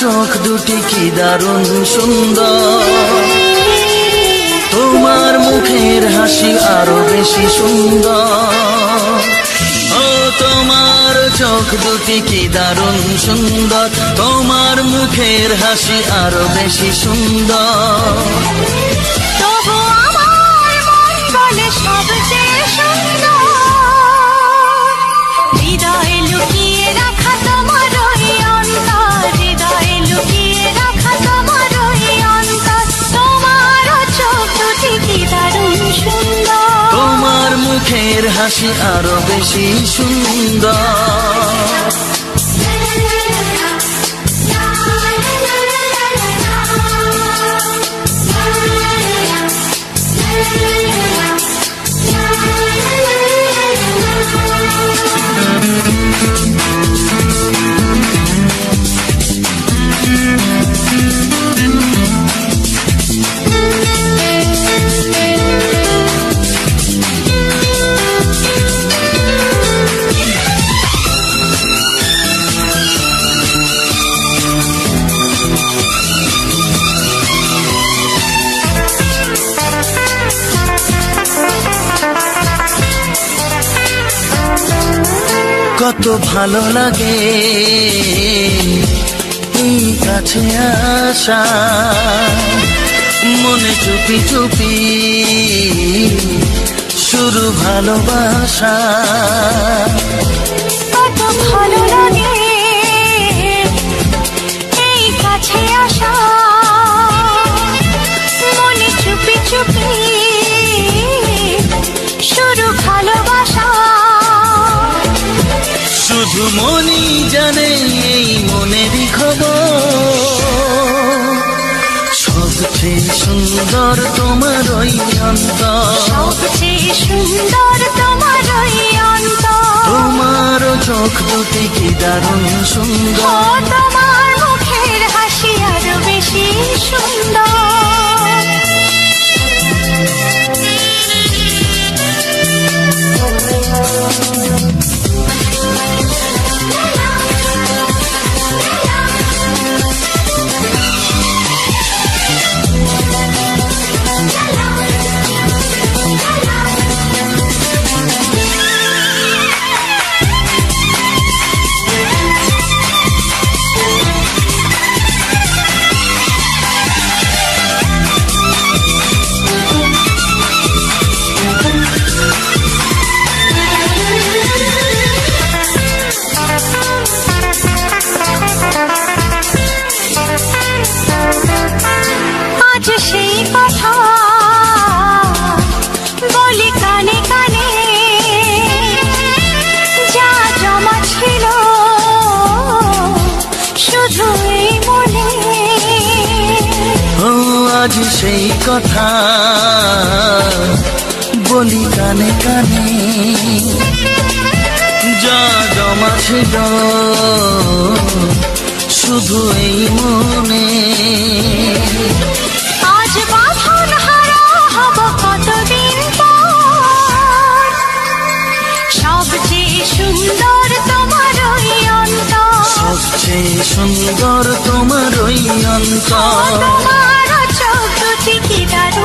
চোখ দুটি কি দারুণ সুন্দর। তোমার মুখের হাসি আরও বেশি সুন্দর। ও, তোমার চোখ দুটি কি দারুণ সুন্দর। তোমার মুখের হাসি আরও বেশি সুন্দর। তবু আমার মন বলে মুখের হাসি আরও বেশি সুন্দর। ভালো লাগে। কাছে আসা মনে চুপি চুপি শুরু ভালোবাসা। কত ভালো শুধু মনি জানে এই মনেরই খবর। সবচেয়ে সুন্দর তোমার ওই অন্তর। সবচেয়ে সুন্দর তোমার ওই অন্তর। তোমার চোখ দুটি কি দারুণ সুন্দর। তোমার মুখের হাসি আরও বেশি সুন্দর। কথা। বলি কানে কানে। যা জমা ছিল শুধু এই মনে। আজ বাঁধন হারা হব কতদিন সবচেয়ে সুন্দর তোমার ওই অন্তর। সবচেয়ে সুন্দর তোমার ওই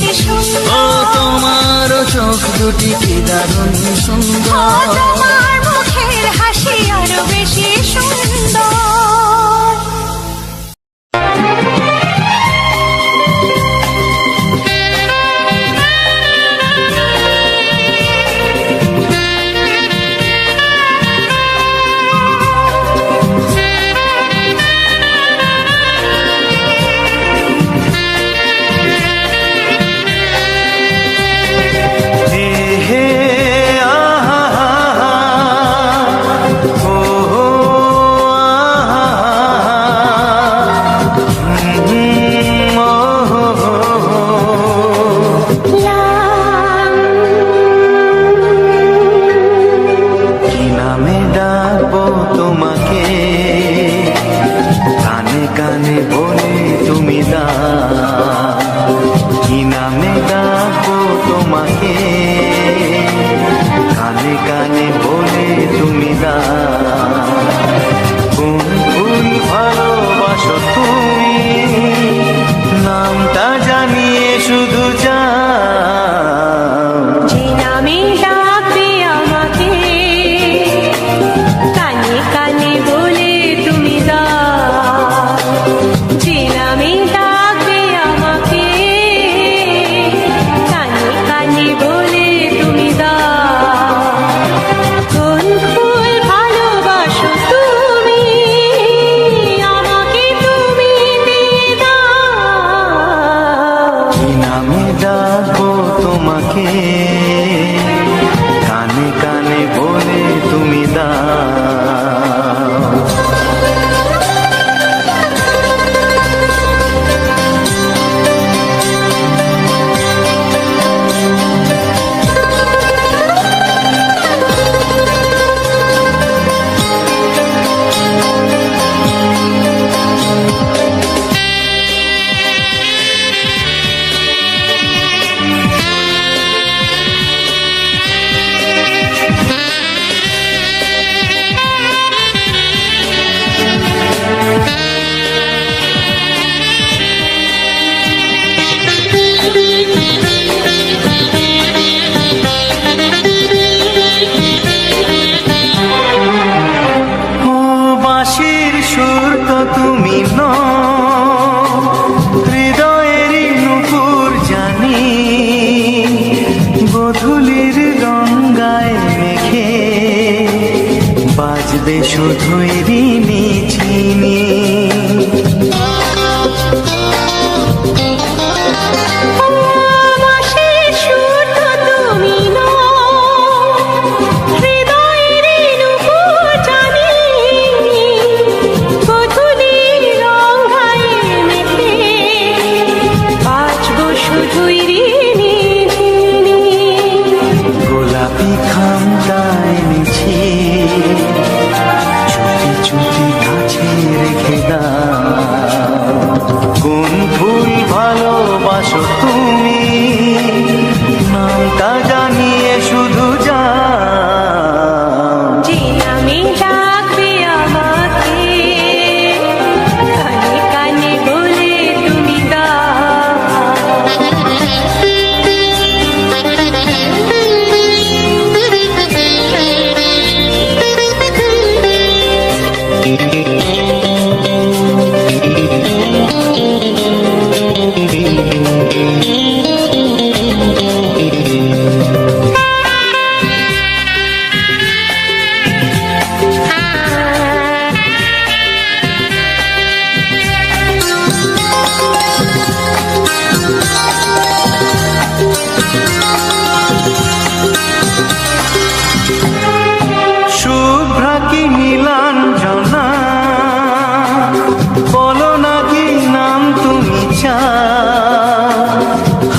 বেশি ও সুন্দর তোমার চোখ দুটি কি দারুণ সুন্দর? তোমার মুখের হাসি আরও বেশি সুন্দর। শুধুই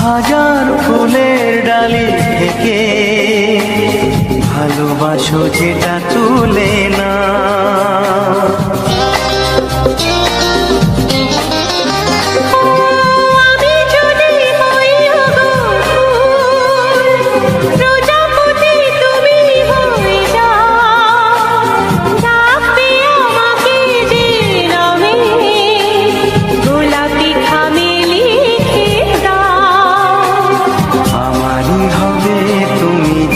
হাজার ফুলের ডালি থেকে ভালোবাসো যেটা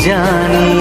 জানি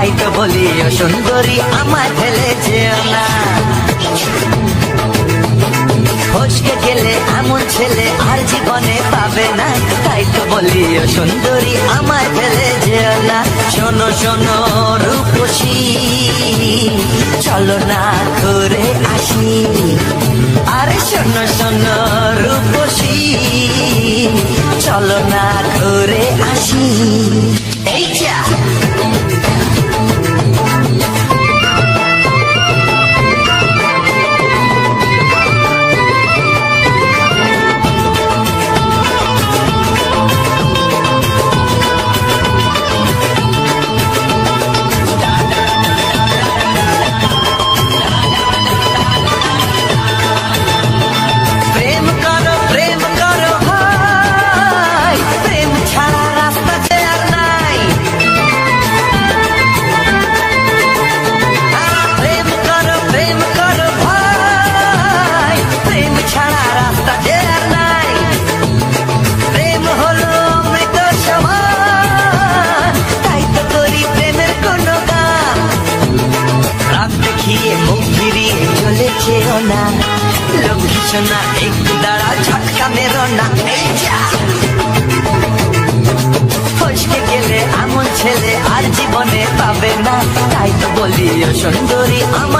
তাই তো বলি সুন্দরী, আমার ফেলে যেও না। ফসকে গেলে এমন ছেলে আর জীবনে পাবে না। তাই তো বলি সুন্দরী, আমার ফেলে যেও না। শোনো শোনো, রূপসী, চলো না করে আসি। আরে শোনো শোনো, রূপসী, চলো না করে আসি। এই যা।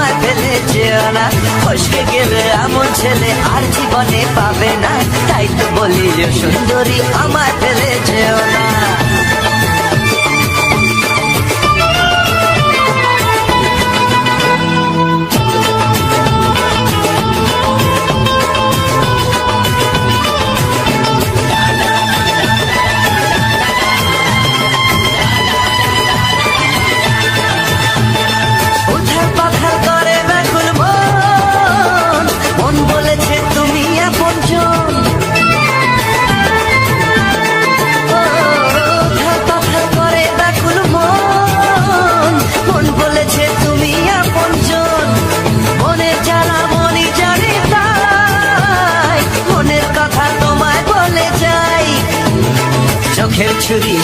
আমার ফেলে যেও না। ফসকে গেলে এমন ছেলে আর জীবনে পাবে না। তাই তো বলি সুন্দরী আমার ফেলে যেও না।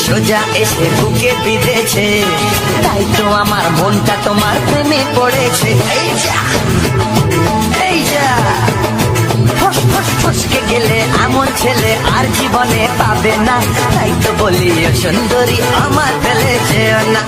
সোজা এসে বুকে বিঁধেছে। তাই তো আমার মনটা তোমার প্রেমে পড়েছে। ফস ফস, ফসকে গেলে আমার ছেলে আর জীবনে পাবে না। তাই তো বলি সুন্দরী আমার ফেলেছে না।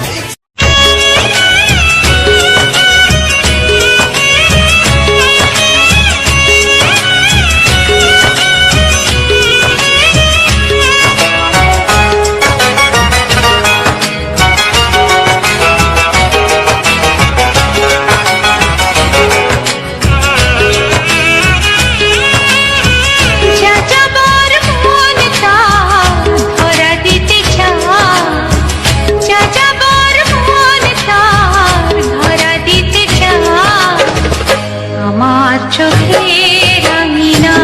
চোখে রাঙিনা।